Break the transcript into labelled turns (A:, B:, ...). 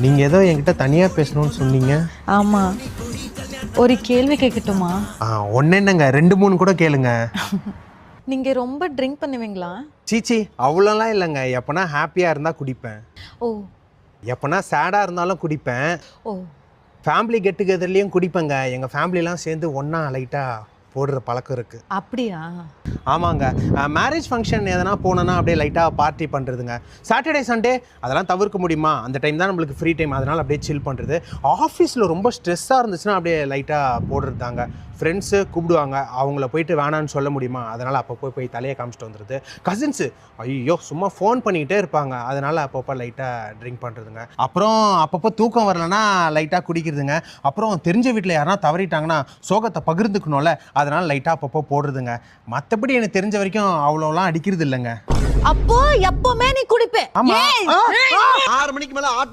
A: நீங்கள் ஏதோ என்கிட்ட தனியாக பேசணும்னு சொன்னீங்க.
B: ஆமா. ஒரு கேள்வி கேட்கட்டுமா
A: ஆ ஒன்று என்னங்க? ரெண்டு மூணு கூட கேளுங்க.
B: நீங்க ரொம்ப ட்ரிங்க் பண்ணுவீங்களா?
A: சீச்சி அவ்வளோலாம் இல்லைங்க. எப்போனா ஹாப்பியாக இருந்தால் குடிப்பேன்.
B: ஓ.
A: எப்போனா சேடாக இருந்தாலும் குடிப்பேன்.
B: ஓ.
A: ஃபேமிலி கெட் டுகெதர்லேயும் குடிப்பேங்க எங்கள் ஃபேமிலிலாம் சேர்ந்து ஒன்றா லைட்டாக போடுற பழக்கம் இருக்குது
B: அப்படியா?
A: ஆமாங்க. மேரேஜ் ஃபங்க்ஷன் எதனா போனோன்னா அப்படியே லைட்டாக பார்ட்டி பண்ணுறதுங்க சாட்டர்டே சண்டே அதெல்லாம் தவிர்க்க முடியுமா? அந்த டைம் தான் நம்மளுக்கு ஃப்ரீ டைம் அதனால் அப்படியே சில் பண்ணுறது ஆஃபீஸில் ரொம்ப ஸ்ட்ரெஸ்ஸாக இருந்துச்சுன்னா அப்படியே லைட்டாக போடுறது தாங்க ஃப்ரெண்ட்ஸு கூப்பிடுவாங்க. அவங்கள போயிட்டு வேணான்னு சொல்ல முடியுமா? அதனால் அப்பப்போ போய் தலையை காமிச்சிட்டு வந்துடுது கசின்ஸு ஐயோ சும்மா ஃபோன் பண்ணிக்கிட்டே இருப்பாங்க. அதனால் அப்பப்போ லைட்டாக ட்ரிங்க் பண்ணுறதுங்க அப்புறம் அப்பப்போ தூக்கம் வரலன்னா லைட்டாக குடிக்கிறதுங்க. அப்புறம் தெரிஞ்ச வீட்டில் யாருனா தவறிட்டாங்கன்னா சோகத்தை பகிர்ந்துக்கணும்ல. அதனால் லைட்டாக அப்பப்போ போடுறதுங்க. மற்றபடி எனக்கு தெரிஞ்ச வரைக்கும் அவ்வளோலாம் அடிக்கிறது இல்லைங்க
B: அப்போ எப்பவுமே நீ குடிப்பே.
A: ஆமா.
C: ஆறு மணிக்கு மேல ஆட்டோ